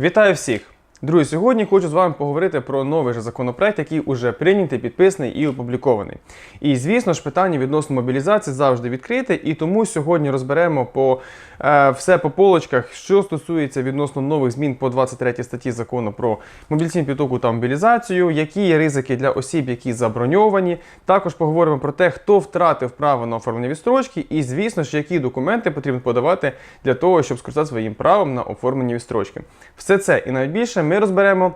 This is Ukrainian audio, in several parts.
Вітаю всіх! Друзі, сьогодні хочу з вами поговорити про новий же законопроект, який уже прийнятий, підписаний і опублікований. І звісно ж, питання відносно мобілізації завжди відкрите, і тому сьогодні розберемо по е, все по полочках, що стосується відносно нових змін по 23 статті закону про мобілізаційну підготовку та мобілізацію, які є ризики для осіб, які заброньовані. Також поговоримо про те, хто втратив право на оформлення відстрочки, і звісно ж, які документи потрібно подавати для того, щоб скористатися своїм правом на оформлення відстрочки. Все це і навіть більше ми розберемо.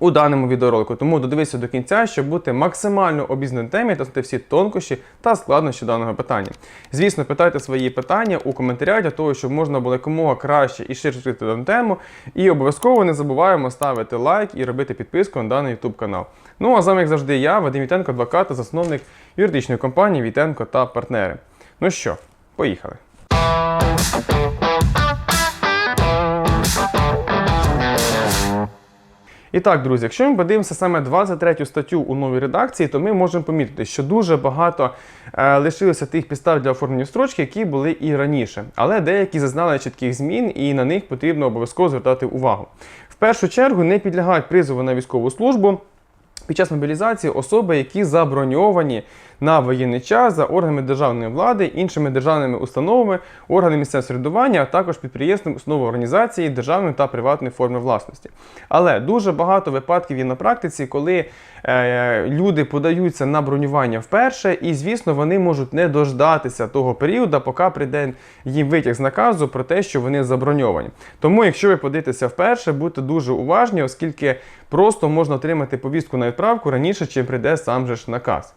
У даному відеоролику, тому додивися до кінця, щоб бути максимально обізнаним темі та знати всі тонкощі та складнощі даного питання. Звісно, питайте свої питання у коментарях для того, щоб можна було якомога краще і ширше відкрити дану тему. І обов'язково не забуваємо ставити лайк і робити підписку на даний YouTube канал. Ну а з вами, як завжди, я, Вадим Вітенко, адвокат та засновник юридичної компанії Вітенко та партнери. Ну що, поїхали. І так, друзі, якщо ми подивимося саме 23 статтю у новій редакції, то ми можемо помітити, що дуже багато е, лишилося тих підстав для оформлення строчки, які були і раніше. Але деякі зазнали чітких змін, і на них потрібно обов'язково звертати увагу. В першу чергу не підлягають призову на військову службу. Під час мобілізації особи, які заброньовані на воєнний час за органами державної влади, іншими державними установами, органами місцевого середування, а також підприємствами, установи організації державної та приватної форми власності. Але дуже багато випадків є на практиці, коли е, люди подаються на бронювання вперше, і звісно, вони можуть не дождатися того періоду, поки прийде їм витяг з наказу про те, що вони заброньовані. Тому, якщо ви подаєтеся вперше, будьте дуже уважні, оскільки просто можна отримати повістку на відправку раніше, чим прийде сам же ж наказ.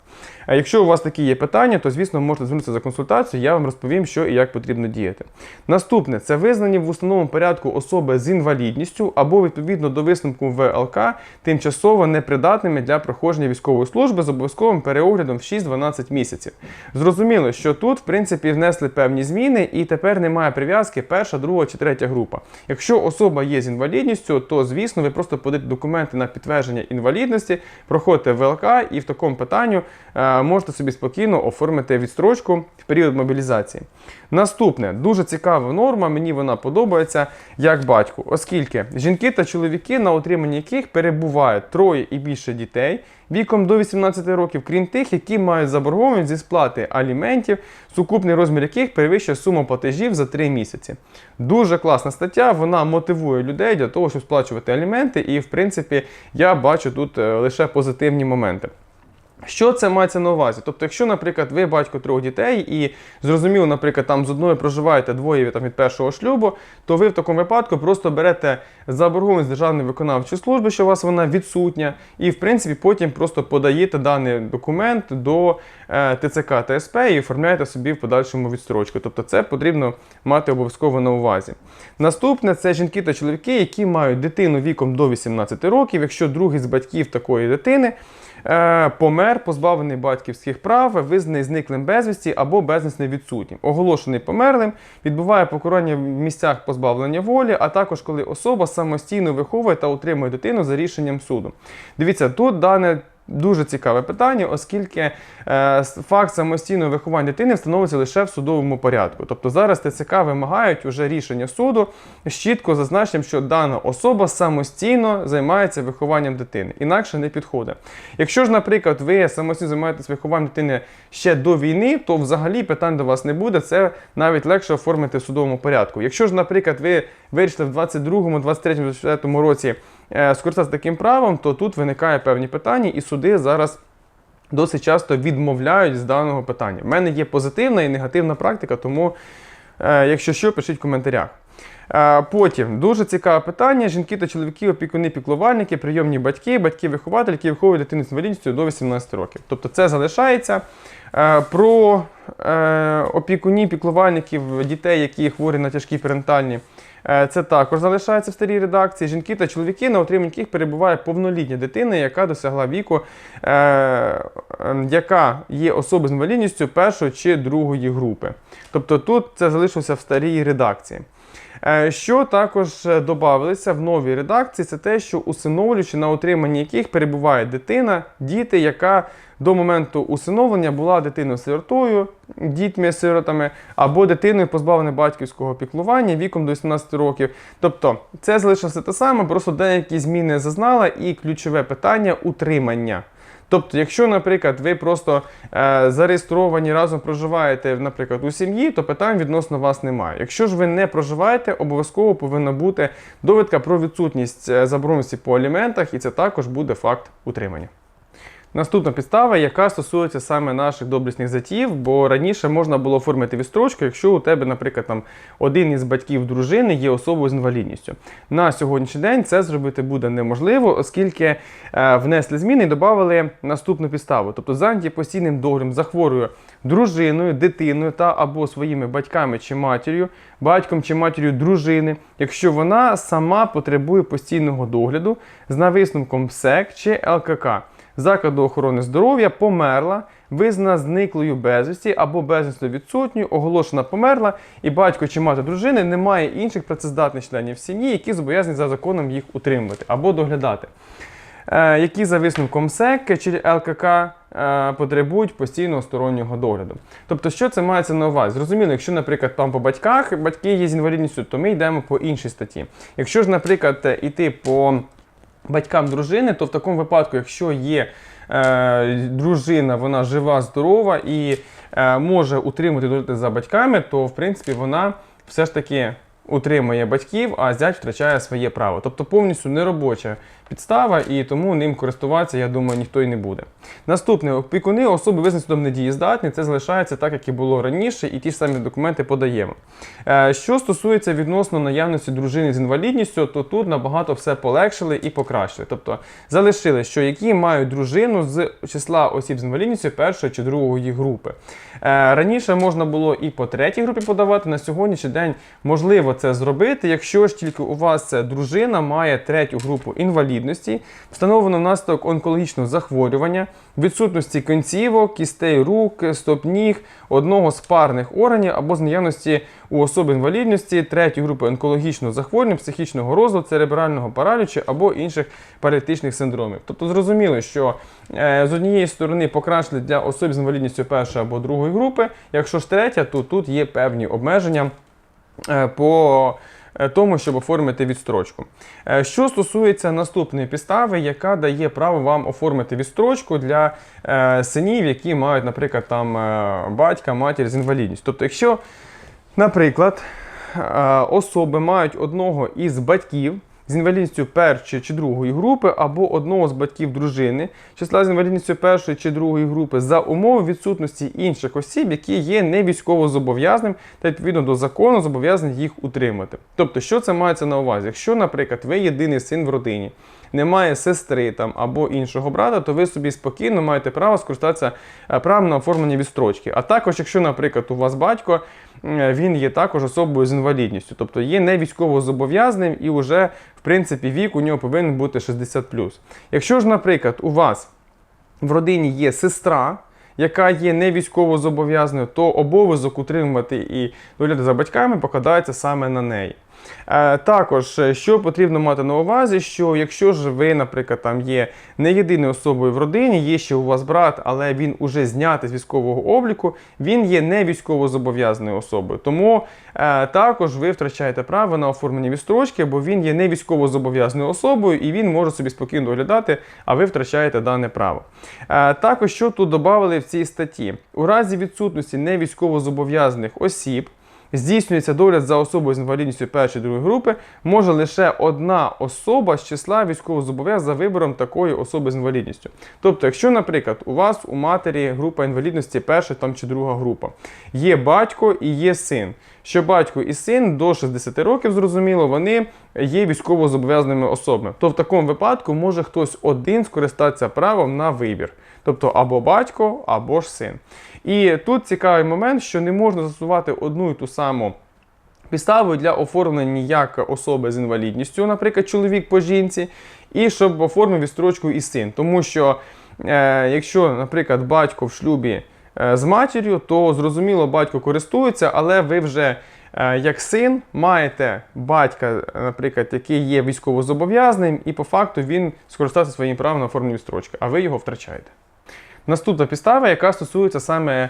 Якщо у вас такі є питання, то звісно можете звернутися за консультацією, я вам розповім, що і як потрібно діяти. Наступне це визнані в установленому порядку особи з інвалідністю або відповідно до висновку ВЛК тимчасово непридатними для проходження військової служби з обов'язковим переоглядом в 6-12 місяців. Зрозуміло, що тут, в принципі, внесли певні зміни, і тепер немає прив'язки перша, друга чи третя група. Якщо особа є з інвалідністю, то звісно ви просто подаєте документи на підтвердження інвалідності, проходите ВЛК і в такому питанню е, можете собі спокійно оформити відстрочку в період мобілізації. Наступне дуже цікава норма, мені вона подобається як батьку, оскільки жінки та чоловіки, на утриманні яких перебувають троє і більше дітей віком до 18 років, крім тих, які мають заборгованість зі сплати аліментів, сукупний розмір яких перевищує суму платежів за 3 місяці. Дуже класна стаття, вона мотивує людей для того, щоб сплачувати аліменти, і в принципі я бачу тут е, лише позитивні моменти. Що це мається на увазі? Тобто, якщо, наприклад, ви батько трьох дітей і зрозуміло, наприклад, там з одною проживаєте двоє там, від першого шлюбу, то ви в такому випадку просто берете заборгованість державної виконавчої служби, що у вас вона відсутня, і в принципі потім просто подаєте даний документ до е, ТЦК та СП і оформляєте собі в подальшому відстрочку. Тобто це потрібно мати обов'язково на увазі. Наступне це жінки та чоловіки, які мають дитину віком до 18 років, якщо другий з батьків такої дитини. Е, помер, позбавлений батьківських прав, визнаний зниклим безвісті або безвісно відсутнім, оголошений померлим, відбуває покарання в місцях позбавлення волі, а також коли особа самостійно виховує та утримує дитину за рішенням суду. Дивіться, тут дане. Дуже цікаве питання, оскільки е, факт самостійного виховання дитини встановлюється лише в судовому порядку. Тобто зараз ТЦК вимагають уже рішення суду з чітко зазначенням, що дана особа самостійно займається вихованням дитини, інакше не підходить. Якщо ж, наприклад, ви самостійно займаєтесь вихованням дитини ще до війни, то взагалі питань до вас не буде. Це навіть легше оформити в судовому порядку. Якщо ж, наприклад, ви вирішили в 22, 23, 24 році скористатися таким правом, то тут виникає певні питання, і суди зараз. Досить часто відмовляють з даного питання. У мене є позитивна і негативна практика, тому, е, якщо що, пишіть в коментарях. Е, Потім дуже цікаве питання: жінки та чоловіки, опікуни, піклувальники, прийомні батьки, батьки-вихователі, які виховують дитину з інвалідністю до 18 років. Тобто це залишається. Е, Про е, опікунів, піклувальників дітей, які хворі на тяжкі перинатальні. Е, Це також залишається в старій редакції. Жінки та чоловіки, на отриманні яких перебуває повнолітня дитина, яка досягла віку, е, яка є особи з інвалідністю першої чи другої групи. Тобто тут це залишилося в старій редакції. Е, Що також е, додавалося в новій редакції, це те, що усиновлюючи на утриманні яких перебуває дитина, діти, яка до моменту усиновлення була дитиною сиротою, дітьми-сиротами, або дитиною позбавленою батьківського піклування віком до 18 років. Тобто це залишилося те саме, просто деякі зміни зазнала, і ключове питання утримання. Тобто, якщо, наприклад, ви просто е, зареєстровані разом проживаєте, наприклад, у сім'ї, то питань відносно вас немає. Якщо ж ви не проживаєте, обов'язково повинна бути довідка про відсутність е, по аліментах, і це також буде факт утримання. Наступна підстава, яка стосується саме наших доблесних затів, бо раніше можна було оформити відстрочку, якщо у тебе, наприклад, там один із батьків дружини є особою з інвалідністю. На сьогоднішній день це зробити буде неможливо, оскільки е, внесли зміни і додали наступну підставу. Тобто зайняті постійним доглядом за хворою дружиною, дитиною та або своїми батьками чи матір'ю, батьком чи матір'ю дружини, якщо вона сама потребує постійного догляду з висновком ПСЕК чи ЛКК закладу охорони здоров'я померла, визнана зниклою безвісті або безвісно відсутньою, оголошена померла, і батько чи мати дружини не має інших працездатних членів сім'ї, які зобов'язані за законом їх утримувати або доглядати. Е, які за висновком СЕК чи ЛКК е, потребують постійного стороннього догляду. Тобто, що це мається на увазі? Зрозуміло, якщо, наприклад, там по батьках батьки є з інвалідністю, то ми йдемо по іншій статті. Якщо ж, наприклад, іти по батькам дружини, то в такому випадку, якщо є е, дружина, вона жива, здорова і е, може утримати догляд за батьками, то в принципі вона все ж таки утримує батьків, а зять втрачає своє право. Тобто повністю неробоча підстава, і тому ним користуватися, я думаю, ніхто й не буде. Наступне опікуни особи визнані недієздатні, це залишається так, як і було раніше, і ті ж самі документи подаємо. Е, Що стосується відносно наявності дружини з інвалідністю, то тут набагато все полегшили і покращили. Тобто залишили, що які мають дружину з числа осіб з інвалідністю першої чи другої групи. Е, Раніше можна було і по третій групі подавати. На сьогоднішній день можливо це зробити, якщо ж тільки у вас дружина має третю групу інвалідності, встановлено внаслідок онкологічного захворювання, відсутності кінцівок, кістей рук, стоп-ніг, одного з парних органів або з наявності у особи інвалідності третьої групи онкологічного захворювання, психічного розладу, церебрального паралічу або інших паралітичних синдромів. Тобто зрозуміло, що е, з однієї сторони покращили для осіб з інвалідністю першої або другої групи, якщо ж третя, то тут є певні обмеження е, по тому, щоб оформити відстрочку. Е, Що стосується наступної підстави, яка дає право вам оформити відстрочку для е, синів, які мають, наприклад, там е, батька, матір з інвалідністю. Тобто, якщо, наприклад, е, особи мають одного із батьків. З інвалідністю першої чи другої групи або одного з батьків дружини, числа з інвалідністю першої чи другої групи за умови відсутності інших осіб, які є не військовозобов'язним та відповідно до закону зобов'язані їх утримати. Тобто, що це мається на увазі? Якщо, наприклад, ви єдиний син в родині, немає сестри там або іншого брата, то ви собі спокійно маєте право скористатися е, правом на оформлення відстрочки. А також, якщо, наприклад, у вас батько, е, він є також особою з інвалідністю, тобто є не військовозобов'язним і вже, в принципі, вік у нього повинен бути 60+. Якщо ж, наприклад, у вас в родині є сестра, яка є не військово зобов'язаною, то обов'язок утримувати і доглядати за батьками покладається саме на неї. Е, Також, е, що потрібно мати на увазі, що якщо ж ви, наприклад, там є не єдиною особою в родині, є ще у вас брат, але він уже знятий з військового обліку, він є не військово зобов'язаною особою. Тому е, також ви втрачаєте право на оформлення відстрочки, бо він є не військово зобов'язаною особою і він може собі спокійно доглядати, а ви втрачаєте дане право. Також що тут додали в цій статті? У разі відсутності не військово зобов'язаних осіб здійснюється догляд за особою з інвалідністю першої другої групи, може лише одна особа з числа військовозобов'язаних за вибором такої особи з інвалідністю. Тобто, якщо, наприклад, у вас у матері група інвалідності перша там чи друга група, є батько і є син. Що батько і син до 60 років, зрозуміло, вони є військовозобов'язаними особами. То в такому випадку може хтось один скористатися правом на вибір. Тобто або батько, або ж син. І тут цікавий момент, що не можна застосувати одну і ту саму підставу для оформлення як особи з інвалідністю, наприклад, чоловік по жінці, і щоб оформив відстрочку і син. Тому що, е, якщо, наприклад, батько в шлюбі е, з матір'ю, то зрозуміло, батько користується, але ви вже е, як син маєте батька, наприклад, який є військовозобов'язаним, і по факту він скористався своїм правом на оформлення відстрочки, а ви його втрачаєте. Наступна підстава, яка стосується саме е,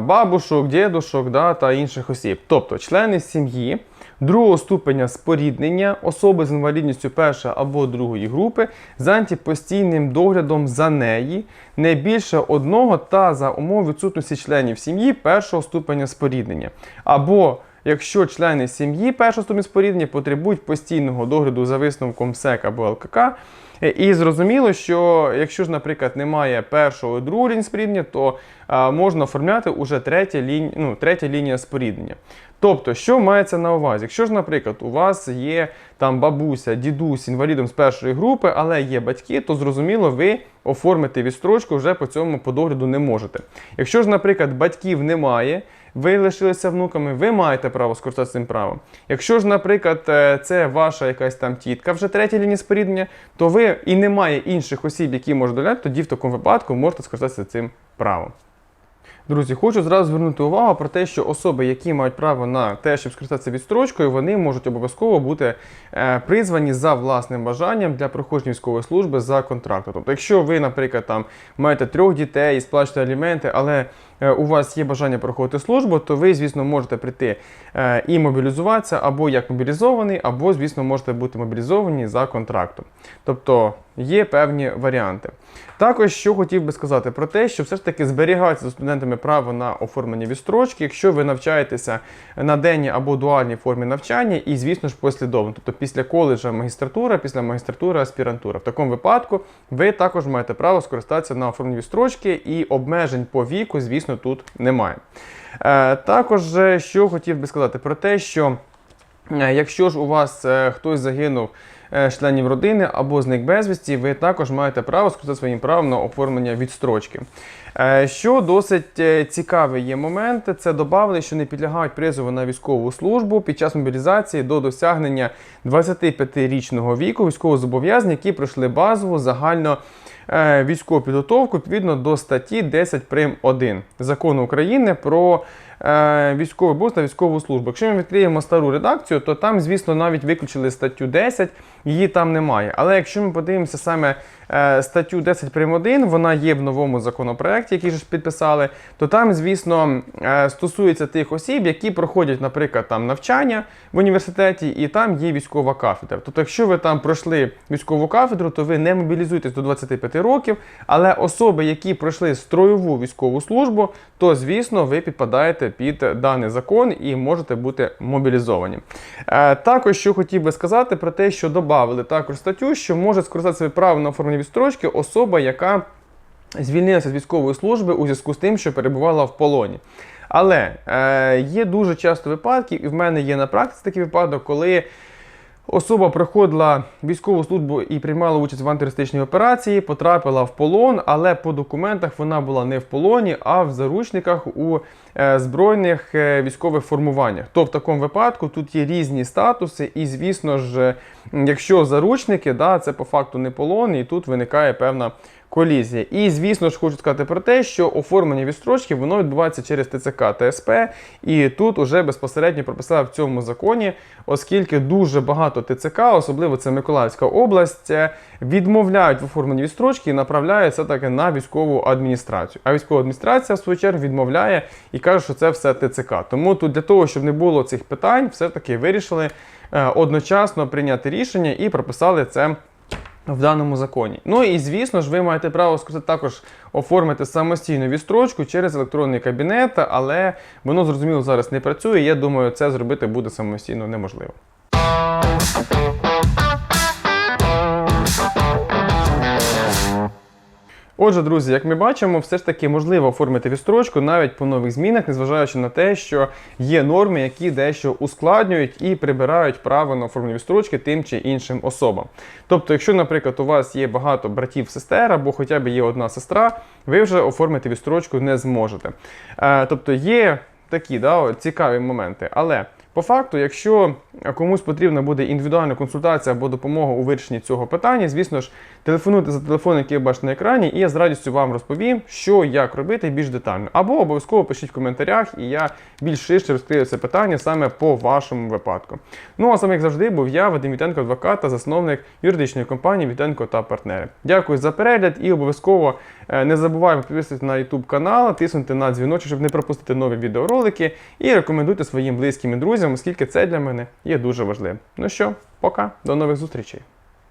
бабушок, дідушок да, та інших осіб. Тобто члени сім'ї другого ступеня споріднення, особи з інвалідністю першої або другої групи, зайняті постійним доглядом за неї не більше одного та за умов відсутності членів сім'ї першого ступеня споріднення. Або Якщо члени сім'ї першого ступеня споріднення потребують постійного догляду за висновком СЕК або ЛКК, І зрозуміло, що якщо ж, наприклад, немає першого і другого лінії споріднення, то можна оформляти уже третя, лінь, ну, третя лінія споріднення. Тобто, що мається на увазі? Якщо ж, наприклад, у вас є там бабуся, дідусь інвалідом з першої групи, але є батьки, то зрозуміло, ви оформити відстрочку вже по цьому по догляду не можете. Якщо ж, наприклад, батьків немає, ви лишилися внуками, ви маєте право скористатися цим правом. Якщо ж, наприклад, е, це ваша якась там тітка, вже третя лінія споріднення, то ви і немає інших осіб, які можуть доляти, тоді в такому випадку можете скористатися цим правом. Друзі, хочу зразу звернути увагу про те, що особи, які мають право на те, щоб скористатися відстрочкою, вони можуть обов'язково бути е, призвані за власним бажанням для проходження військової служби за контрактом. Тобто, якщо ви, наприклад, там маєте трьох дітей і сплачуєте аліменти, але у вас є бажання проходити службу, то ви, звісно, можете прийти е, і мобілізуватися або як мобілізований, або, звісно, можете бути мобілізовані за контрактом. Тобто є певні варіанти. Також що хотів би сказати про те, що все ж таки зберігається за студентами право на оформлення відстрочки, якщо ви навчаєтеся на денній або дуальній формі навчання, і, звісно ж, послідовно, тобто після коледжа магістратура, після магістратури аспірантура. В такому випадку ви також маєте право скористатися на оформленні відстрочки, і обмежень по віку, звісно, тут немає. Е, також що хотів би сказати про те, що е, якщо ж у вас е, хтось загинув членів родини або зник безвісті, ви також маєте право скористатися своїм правом на оформлення відстрочки. Що досить цікавий є момент, це додали, що не підлягають призову на військову службу під час мобілізації до досягнення 25-річного віку військовозобов'язані, які пройшли базову загально військову підготовку відповідно до статті 10 прим. 1 закону України про е, військовий обов'язок та військову службу. Якщо ми відкриємо стару редакцію, то там, звісно, навіть виключили статтю 10, її там немає. Але якщо ми подивимося саме е, статтю 10 прим. 1, вона є в новому законопроекті, який ж підписали, то там, звісно, е, стосується тих осіб, які проходять, наприклад, там навчання в університеті, і там є військова кафедра. Тобто, якщо ви там пройшли військову кафедру, то ви не мобілізуєтесь до 25 років, але особи, які пройшли строєву військову службу, то звісно ви підпадаєте під даний закон і можете бути мобілізовані. Е, також що хотів би сказати про те, що додали також статтю, що може скористатися право на оформлення відстрочки особа, яка звільнилася з військової служби у зв'язку з тим, що перебувала в полоні. Але е, є дуже часто випадки, і в мене є на практиці такий випадок, коли Особа проходила військову службу і приймала участь в антитерористичній операції, потрапила в полон, але по документах вона була не в полоні, а в заручниках у е, збройних е, військових формуваннях. То в такому випадку тут є різні статуси, і звісно ж, якщо заручники, да, це по факту не полон, і тут виникає певна колізія. І звісно ж хочу сказати про те, що оформлення відстрочки воно відбувається через ТЦК та СП, і тут уже безпосередньо прописали в цьому законі, оскільки дуже багато ТЦК, особливо це Миколаївська область, е, відмовляють в оформленні відстрочки і направляють все таки на військову адміністрацію. А військова адміністрація в свою чергу відмовляє і каже, що це все ТЦК. Тому тут для того, щоб не було цих питань, все таки вирішили е, одночасно прийняти рішення і прописали це в даному законі. Ну і звісно ж, ви маєте право сказати також оформити самостійну вістрочку через електронний кабінет, але воно зрозуміло зараз не працює. Я думаю, це зробити буде самостійно неможливо. Отже, друзі, як ми бачимо, все ж таки можливо оформити відстрочку навіть по нових змінах, незважаючи на те, що є норми, які дещо ускладнюють і прибирають право на оформлення відстрочки тим чи іншим особам. Тобто, якщо, наприклад, у вас є багато братів-сестер або хоча б є одна сестра, ви вже оформити відстрочку не зможете. Е, тобто є такі да, цікаві моменти. Але По факту, якщо комусь потрібна буде індивідуальна консультація або допомога у вирішенні цього питання, звісно ж, телефонуйте за телефон, який ви бачите на екрані, і я з радістю вам розповім, що як робити більш детально. Або обов'язково пишіть в коментарях, і я більш ширше розкрию це питання саме по вашому випадку. Ну а саме як завжди, був я, Вадим Вітенко, адвокат та засновник юридичної компанії Вітенко та партнери. Дякую за перегляд і обов'язково е, не забуваємо підписуватися на YouTube канал, тиснути на дзвіночок, щоб не пропустити нові відеоролики, і рекомендуйте своїм близьким і друзям, оскільки це для мене є дуже важливим. Ну що, пока, до нових зустрічей.